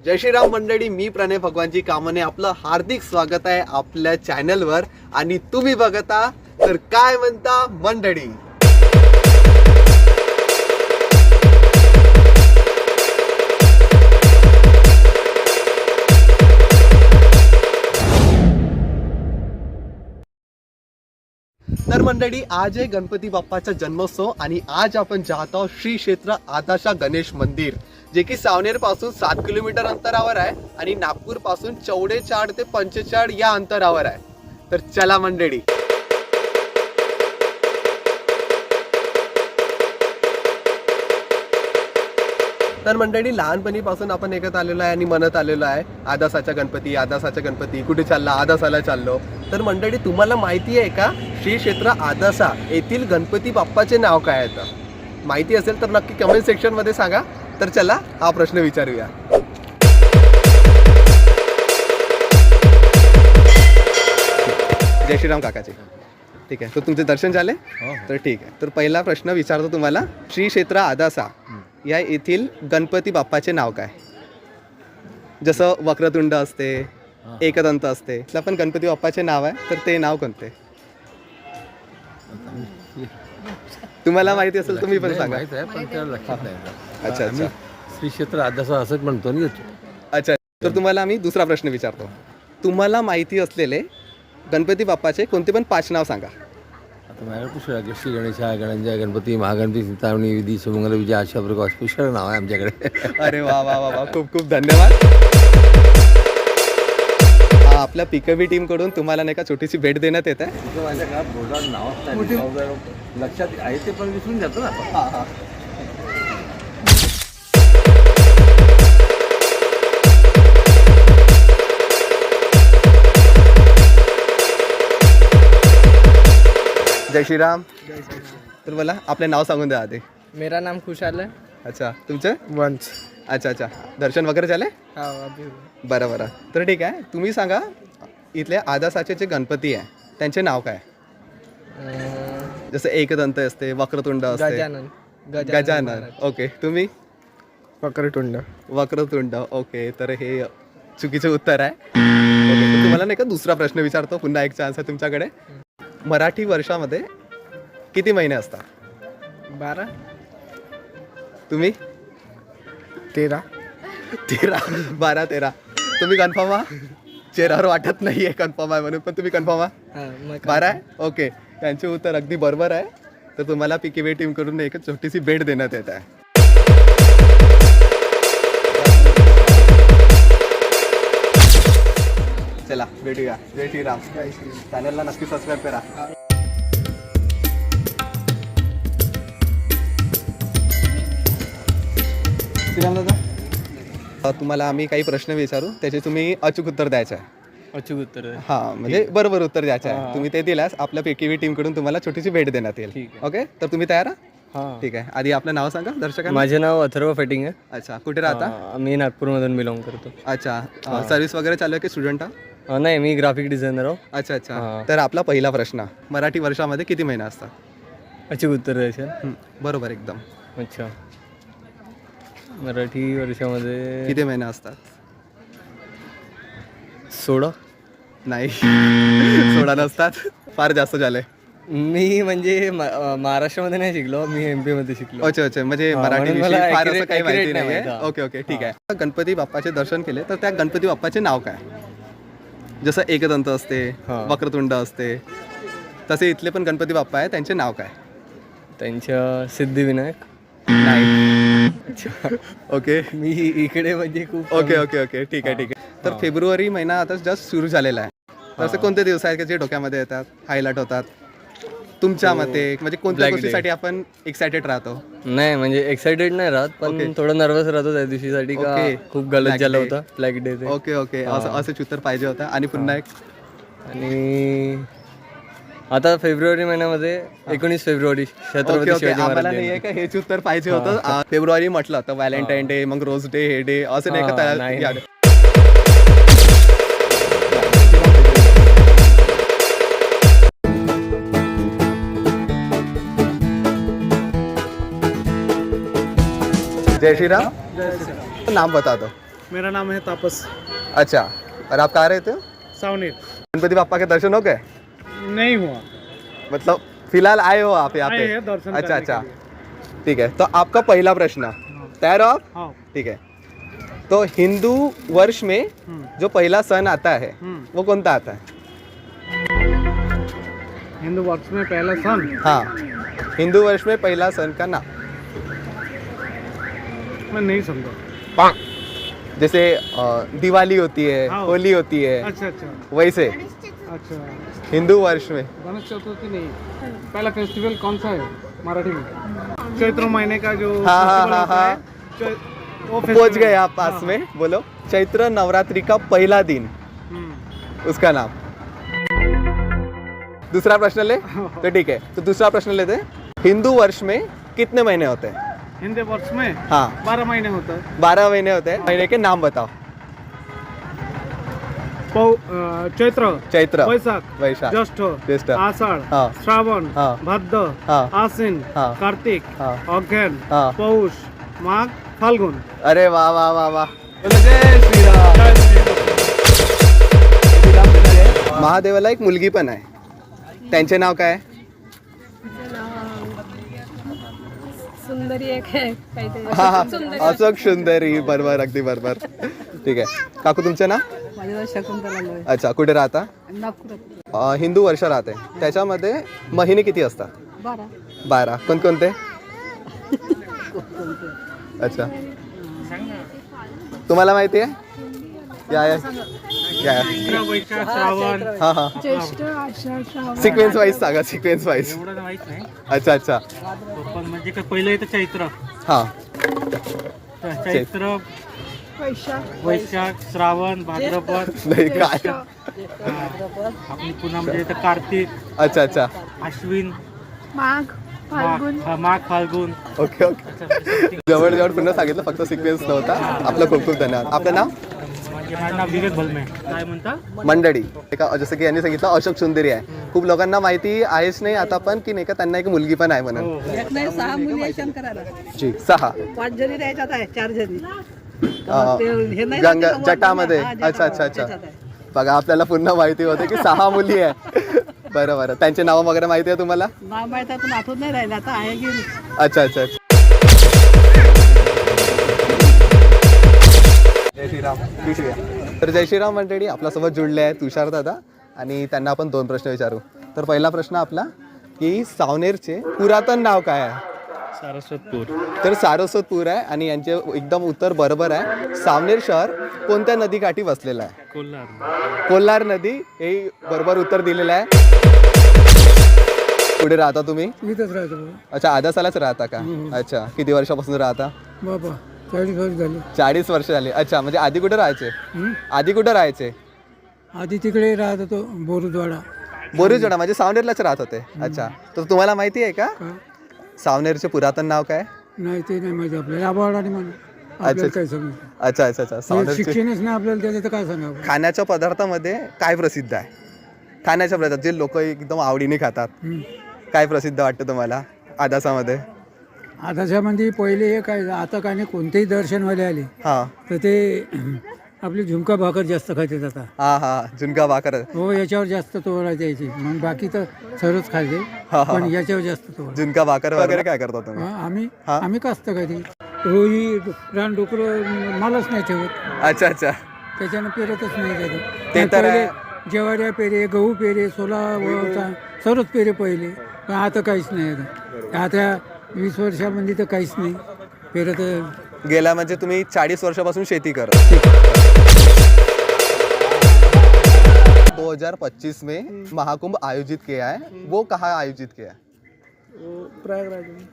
जय श्रीराम मंडळी मी प्रणय भगवानजी कामने आपलं हार्दिक स्वागत आहे आपल्या चॅनलवर आणि तुम्ही बघता तर काय म्हणता मंडळी? तर मंडळी आज आहे गणपती बाप्पाचा जन्मोत्सव आणि आज आपण जात आहोत श्री क्षेत्र आदाशा गणेश मंदिर जे की सावनेरपासून सात किलोमीटर अंतरावर आहे आणि नागपूरपासून चौडेचाळ ते पंचेचाळ या अंतरावर आहे. तर चला मंडळी. तर मंडळी लहानपणीपासून आपण ऐकत आलेलो आहे आणि म्हणत आलेलो आहे आदासाचा गणपती आदासाचा गणपती कुठे चालला? आदासाला चाललो. तर मंडळी तुम्हाला माहिती आहे का? श्री क्षेत्र आदासा येथील गणपती बाप्पाचे नाव काय आहे माहिती असेल तर नक्की कमेंट सेक्शनमध्ये सांगा. तर चला हा प्रश्न विचारूया. जय श्रीराम काकाचे ठीक आहे. तर तुमचे दर्शन झाले? तर ठीक आहे. तर पहिला प्रश्न विचारतो तुम्हाला. श्री क्षेत्र आदासा या येथील गणपती बाप्पाचे नाव काय? जसं वक्रतुंड असते एकदंत असते. त्याला पण गणपती बाप्पाचे नाव आहे तर ते नाव कोणते? तुम्हाला माहिती असेल तुम्ही पण सांगा. माहीत आहे पण त्याला लक्षात नाही येत. अच्छा श्री क्षेत्र आदासा असंच म्हणतो अच्छा तर तुम्हाला आम्ही दुसरा प्रश्न विचारतो. तुम्हाला माहिती असलेले गणपती बाप्पाचे कोणते पण पाच नाव सांगा. आता पुष्कळ. श्री गणेश गणंजय गणपती महागणपती सीतावणी विधी सुमंगल विजय आशा प्रकाश पुष्कळ नाव आहे आमच्याकडे. अरे वा वा वा वा. खूप खूप धन्यवाद. आपल्या पिकवी टीमकडून तुम्हाला नाही का छोटीशी भेट देण्यात येत आहे. माझ्या घरात बोर्डावर नाव लक्षात आहे ते पण विसरून जातो ना आपण. जय श्रीराम. तर मला आपले नाव सांगून द्या आधी. मेरा नाम खुशहाल है. अच्छा तुमचे? वंश. अच्छा अच्छा. दर्शन वगैरे झाले हाँ अभी। बरं बरं. तर ठीक आहे तुम्ही सांगा इथले आदासाचे जे गणपती आहे. त्यांचे नाव काय? जसं एकदंत असते वक्रतुंड असते. गजानन. गजानन ओके. तुम्ही? वक्रतुंड. वक्रतुंड. ओके. तर हे चुकीचे उत्तर आहे. ओके. तर तुम्हाला नाही का दुसरा प्रश्न विचारतो. पुन्हा एक चान्स आहे तुमच्याकडे. मराठी वर्षामध्ये किती महिने असतात? बारह तुम्ही? तेरह तेरा. बारा तेरा. तुम्ही कन्फर्म आहा चेहऱ्यावर वाटत नाही आहे कन्फर्म आहे म्हणून. पण तुम्ही कन्फर्म आहा? हाँ बारा आहे? ओके त्यांचे उत्तर अगदी बरोबर आहे. तर तुम्हाला पीकेवे टीमकडून एक छोटीशी भेट देण्यात येत आहे. चला भेटूया. जय श्रीराम. चॅनलला नक्की सबस्क्राईब करा. श्रीराम दादा? तुम्हाला आम्ही काही प्रश्न विचारू त्याचे तुम्ही अचूक उत्तर द्यायचं आहे. अचूक उत्तर. है हा म्हणजे बरोबर उत्तर द्यायचं आहे. तुम्ही ते दिल्यास आपल्या पीकेव्ही टीमकडून तुम्हाला छोटीशी भेट देण्यात येईल. ओके? तर तुम्ही तयार आहात? हाँ. ठीक आहे. आधी आपलं नाव सांगा दर्शकांना. माझे नाव अथर्व फेटिंग आहे. अच्छा कुठे राहता? अं, मी नागपूरमधून बिलॉंग करतो. अच्छा सर्व्हिस वगैरे चालू आहे की स्टुडंट अं, नाही मी ग्राफिक डिझायनर आहो. अच्छा अच्छा. तर आपला पहिला प्रश्न मराठी वर्षामध्ये किती महिने असतात? अचूक उत्तर द्यायचे हं, बरोबर एकदम. अच्छा. मराठी वर्षामध्ये किती महिने असतात? सोळा. नाही. सोळा नसतात. फार जास्त झाले मी म्हणजे मा- महाराष्ट्रामध्ये नाही शिकलो मी एम पी मध्ये शिकलो. अच्छा अच्छा. म्हणजे हा, मराठी म्हणून विषयी मला फार असं accurate- काही माहिती accurate नाही नाही माहिती, हा. ओके ओके ठीक आहे. गणपती बाप्पाचे दर्शन केले तर त्या गणपती बाप्पाचे नाव काय? जसं एकदंत असते हा. वक्रतुंड असते तसे इथले पण गणपती बाप्पा आहे त्यांचे नाव काय? त्यांच्या सिद्धिविनायक. नाही. ओके. मी इकडे म्हणजे खूप ओके ओके ओके. ठीक आहे ठीक आहे. तर फेब्रुवारी महिना आता जस्ट सुरू झालेला आहे. तर असे कोणते दिवस आहेत की जे डोक्यामध्ये येतात हायलाइट होतात? तुमच्या मते म्हणजे कोणत्या. गोष्टीसाठी आपण एक्सायटेड राहतो? नाही म्हणजे एक्साइटेड नाही राहत पण. थोडं नर्वस राहतो त्या दिवशीसाठी का. खूप गलत झालं. होतं ब्लॅक डे ते. Okay okay. असं असंच उत्तर पाहिजे होतं. आणि पुन्हा एक? आणि आता फेब्रुवारी महिन्यामध्ये एकोणीस फेब्रुवारी छत्रपती शिवाजी आम्हाला महाराज नाही जयंती. आहे का? हेच उत्तर पाहिजे होतं. आ, फेब्रुवारी म्हटलं तर व्हॅलेंटाईन डे मग रोज डे हे डे असं नाही का? हा, त्याला नाही, याद- जय श्री राम नाम बता दो मेरा नाम है तापस. अच्छा. और आप कहाँ रहते हो? सावनेर. गणपति बापा के दर्शन हो गए? नहीं हुआ। मतलब फ़िलहाल आए हो आप यहाँ पे? दर्शन अच्छा अच्छा। ठीक है तो आपका पहला प्रश्न। तैयार हो आप? हाँ। ठीक है। तो हिंदू वर्ष में हम्म, जो पहला सन आता है हम्म। वो कौन सा आता है? हिंदू वर्ष में पहला सन? हाँ। हिंदू वर्ष में पहला सन का नाम। मैं नहीं समझा। जैसे दिवाली होती है हाँ। होली होती है। अच्छा अच्छा। वैसे। अच्छा। हिंदू वर्ष में। गणेश चतुर्थी नहीं। पहला फेस्टिवल कौन सा है? मराठी में। चैत्र महीने का जो हाँ, हाँ, हाँ, हाँ। है, पहुँच गए आप पास हाँ, में बोलो। चैत्र नवरात्रि का पहला दिन। हम्म, उसका नाम। दूसरा प्रश्न ले। तो ठीक है। तो दूसरा प्रश्न लेते हैं। हिंदू वर्ष में कितने महीने होते हैं? हिंदू वर्ष में हाँ। बारह महीने होते है। बारह महीने होते हैं। महीने के नाम बताओ। पौ अ, चैत्र चैत्र वैशाख वैशाख ज्येष्ठ ज्येष्ठ आषाढ़ हाँ श्रावण हाँ भाद्र हाँ आश्विन हाँ कार्तिक हाँ अज्ञान हाँ. पौष माघ फाल्गुन. अरे वा वा वा वा. बोलो जय श्रीराम महादेवाला एक मुलगी पण आहे. त्यांचे नाव काय? आहे? सुंदरी एक आहे काहीतरी. हा हा. सुंदरी अशोक सुंदरी. बरोबर अगदी बरोबर. ठीक आहे. काकू तुमचं नाव? माझं नाव शकुंतला लोळे अच्छा कुठे राहता? नागपुरात अं, हिंदू वर्ष राहते. त्याच्यामध्ये महिने किती असतात? बारा. बारा. कोणकोणते? अच्छा. तुम्हाला माहिती आहे? या या. श्रावण. हा हा. ज्येष्ठ आषाढ श्रावण. सिक्वेन्स वाईज सांगा सिक्वेन्स वाईज एवढं माहीत नाही. अच्छा अच्छा. पण म्हणजे काय पहिलं येतं चैत्र. हा. चैत्र वैशाख. वैशाख श्रावण भाद्रपद. नाही काय? आपली पुन्हा म्हणजे कार्तिक. अच्छा अच्छा. अश्विन. माघ फाल्गुन. माघ हा, माघ फाल्गुन. Okay okay. जवळ जवळ पुन्हा सांगितलं फक्त सिक्वेन्स नव्हता. आपलं खूप खूप धन्यवाद. आपलं नाव? म्हणजे माझं नाव विवेक भलमे काय म्हणता? मंडळी. एका जसं की यांनी सांगितलं अशोक सुंदरी आहे. खूप लोकांना माहिती आहेच नाही आता पण की नाही का त्यांना एक मुलगी पण आहे म्हणून. हो हो. एक नाही सहा मुली आहे शंकराला. जी सहा. पाच जणी द्यायच्यात आहे चार जणी. नाही गंगा जटामध्ये? अच्छा अच्छा अच्छा. आहे. बघा आपल्याला पुन्हा माहिती होते की सहा मुली आहे. बरं बरं. त्यांचे नाव वगैरे माहिती आहे तुम्हाला? आहे आहे अच्छा अच्छा अच्छा. जय श्रीराम. जय श्रीराम तर जय श्रीराम मंडळी आपल्यासोबत जुळले आहेत तुषार दादा आणि त्यांना आपण दोन प्रश्न विचारू. तर पहिला प्रश्न आपला की सावनेरचे पुरातन नाव काय आहे? सारस्वतपूर. तर सारस्वतपूर आहे आणि यांचे एकदम उत्तर बरोबर आहे. सावनेर शहर कोणत्या नदीकाठी वसलेलं आहे? कोल्हार. कोल्हार नदी हे बरोबर उत्तर दिलेलं आहे. पुढे राहता तुम्ही? इथंच राहतो अच्छा आदासालाच राहता का? अच्छा किती वर्षापासून राहता? बाबा चाळीस वर्ष झाले. चाळीस वर्ष झाली. अच्छा म्हणजे आधी कुठे राहायचे? आधी कुठे राहायचे? आधी तिकडे राहत होतो बोरुजवाडा. बोरीजोडा म्हणजे सावनेरलाच राहत होते. अच्छा तर तुम्हाला माहिती आहे का? सावनेरचे पुरातन नाव काय? नाही ते नाही माहिती आपल्याला. आबावाडा आणि म्हणून आपल्याला काय समजतं अच्छा अच्छा अच्छा. सावनेरचे शिक्षणच नाही आपल्याला त्याचं तर काय सांगावं? खाण्याच्या पदार्थामध्ये काय प्रसिद्ध आहे? खाण्याच्या पदार्थ जे लोक एकदम आवडीने खातात हं. काय प्रसिद्ध वाटतं तुम्हाला आदासामध्ये? आताच्यामध्ये पहिले हे काय आता काय नाही कोणतेही दर्शनवाले आले हा. तर ते आपली झुमका भाकर जास्त खाते जातात हा हा झुणका भाकर. हो याच्यावर जास्त तोडा द्यायची. मग बाकी तर सर्वच खायचे. हा, हा. पण याच्यावर जास्त तोड झुणका भाकर वगैरे काय करता तुम्ही? आम्ही हा? आम्ही कास्त कधी रोही रान डुकरं मालच नाही ठेवत. अच्छा अच्छा. त्याच्यानं पेरतच नाही कधी ते तर पहिले आहे. ज्वाऱ्या पेरे गहू पेरे सोला व चा- सर्वच पेरे पहिले. पण आता काहीच नाही आता. आता वीस वर्षामध्ये तर काहीच नाही. पेरत गेल्या म्हणजे तुम्ही चाळीस वर्षापासून शेती कर दो हज़ार पच्चीस में महाकुंभ आयोजित किया है वो कहा आयोजित किया है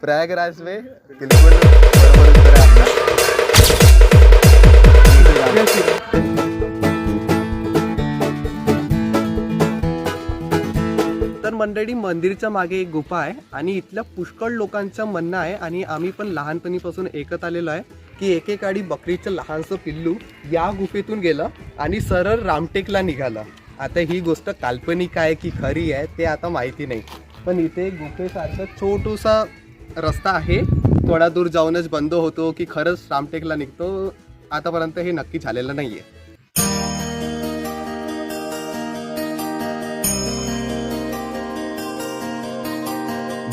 प्रयागराज में बिल्कुल बरोबर उत्तर तर मंडळी मंदिरच्या मागे एक गुफा आहे आणि इथल्या पुष्कळ लोकांचं म्हणणं आहे आणि आम्ही पण लहानपणीपासून ऐकत आलेलो आहे की एकेकाळी बकरीचं लहानसं पिल्लू या गुफेतून गेलं आणि सरळ रामटेकला निघालं. आता ही गोष्ट काल्पनिक आहे की खरी आहे ते आता माहिती नाही. पण इथे गुफेसारखं छोटूसा रस्ता आहे. थोडा दूर जाऊनच बंद होतो की खरंच रामटेकला निघतो. आतापर्यंत हे नक्की झालेलं नाही आहे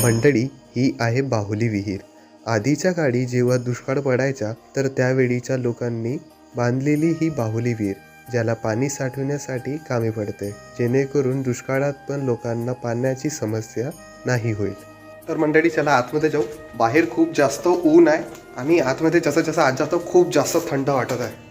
मंडळी ही आहे बाहुली विहीर. आधीच्या काळी जेव्हा दुष्काळ पडायचा तर त्यावेळीच्या लोकांनी बांधलेली ही बाहुली विहीर ज्याला पाणी साठवण्यासाठी कामे पडते. जेणेकरून दुष्काळात पण लोकांना पाण्याची समस्या नाही होईल. तर मंडळी चला आतमध्ये जाऊ. बाहेर खूप जास्त ऊन आहे आणि आतमध्ये जसं जसं आज जातो खूप जास्त थंड वाटत आहे.